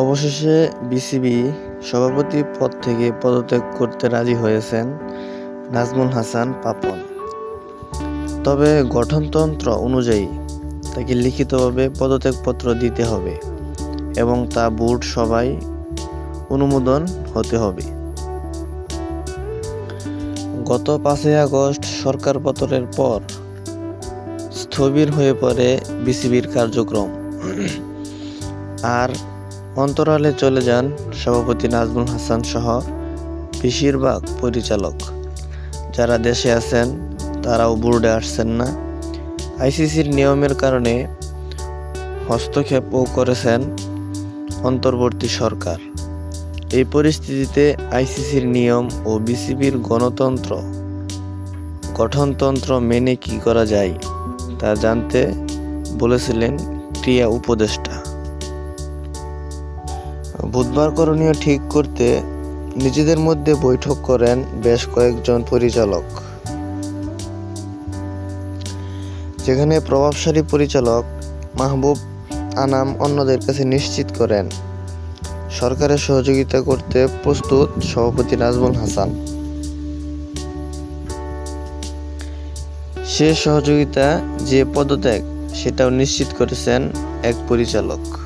অবশেষে বিসিবি সভাপতি পদ থেকে পদত্যাগ করতে রাজি হয়েছেন নাজমুল হাসান পাপন। তবে গঠনতন্ত্র অনুযায়ী তাকে লিখিতভাবে পদত্যাগপত্র দিতে হবে এবং তা বোর্ড সবাই অনুমোদন হতে হবে। গত পাঁচই আগস্ট সরকার পতনের পর স্থবির হয়ে পড়ে বিসিবির কার্যক্রম। আর অন্তরালে চলে যান সভাপতি নাজমুল হাসান সহ বেশিরভাগ পরিচালক। যারা দেশে আছেন, তারাও বোর্ডে আসছেন না। আইসিসির নিয়মের কারণে হস্তক্ষেপও করেছেন অন্তর্বর্তী সরকার। এই পরিস্থিতিতে আইসিসির নিয়ম ও বিসিবির গণতন্ত্র, গঠনতন্ত্র মেনে কি করা যায়, তা জানতে বলেছিলেন ক্রিয়া উপদেষ্টা। বুধবার করণীয় ঠিক করতে নিজেদের মধ্যে বৈঠক করেন বেশ কয়েকজন পরিচালক। যেখানে প্রভাবশালী পরিচালক মাহবুব আনাম অন্যদের কাছে নিশ্চিত করেন। সরকারের সহযোগিতা করতে প্রস্তুত সভাপতি নাজমুল হাসান। সে সহযোগিতা যে পদত্যাগ, সেটাও নিশ্চিত করেছেন এক পরিচালক।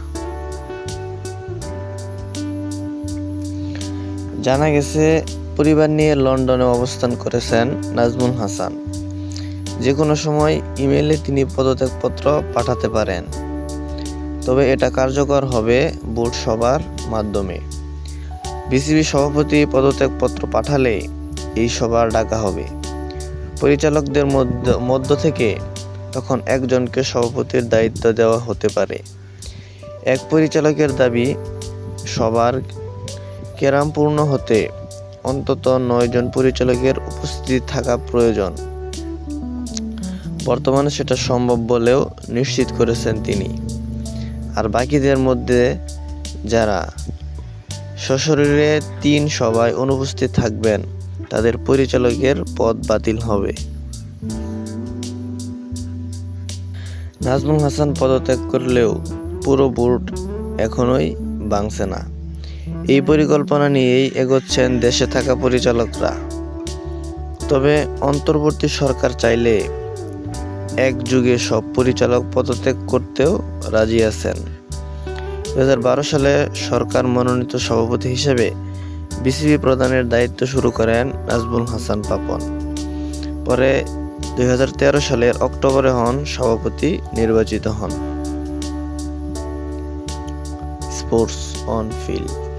জানা গেছে, পরিবার নিয়ে লন্ডনে অবস্থান করেছেন নাজমুল হাসান। যে কোনো সময় ইমেলে তিনি পদত্যাগপত্র পাঠাতে পারেন। তবে এটা কার্যকর হবে বোর্ড সভার মাধ্যমে। বিসিবি সভাপতি পদত্যাগপত্র পাঠালে এই সভার ডাকা হবে। পরিচালকদের মধ্য থেকে তখন একজনকে সভাপতির দায়িত্ব দেওয়া হতে পারে। এক পরিচালকের দাবি সবার কেরামপূর্ণ হতে অন্তত নয়জন পরিচালকের উপস্থিতি থাকা প্রয়োজন। বর্তমানে সেটা সম্ভব বলেও নিশ্চিত করেছেন তিনি। আর বাকিদের মধ্যে যারা সশরীরে তিন সভায় অনুপস্থিত থাকবেন, তাদের পরিচালকের পদ বাতিল হবে। নাজমুল হাসান পদত্যাগ করলেও পুরো বোর্ড এখনোই ভাঙছে না। এই পরিকল্পনা নিয়েই এগোচ্ছেন দেশে থাকা পরিচালকরা। তবে অন্তর্বর্তী সরকার চাইলে এক যুগে সব পরিচালক পদত্যাগ করতেও রাজি আছেন। দু সালে সরকার মনোনীত সভাপতি হিসেবে বিসিবি প্রধানের দায়িত্ব শুরু করেন নাজমুল হাসান পাপন। পরে দুই সালের অক্টোবরে হন সভাপতি নির্বাচিত হন। Sports on field.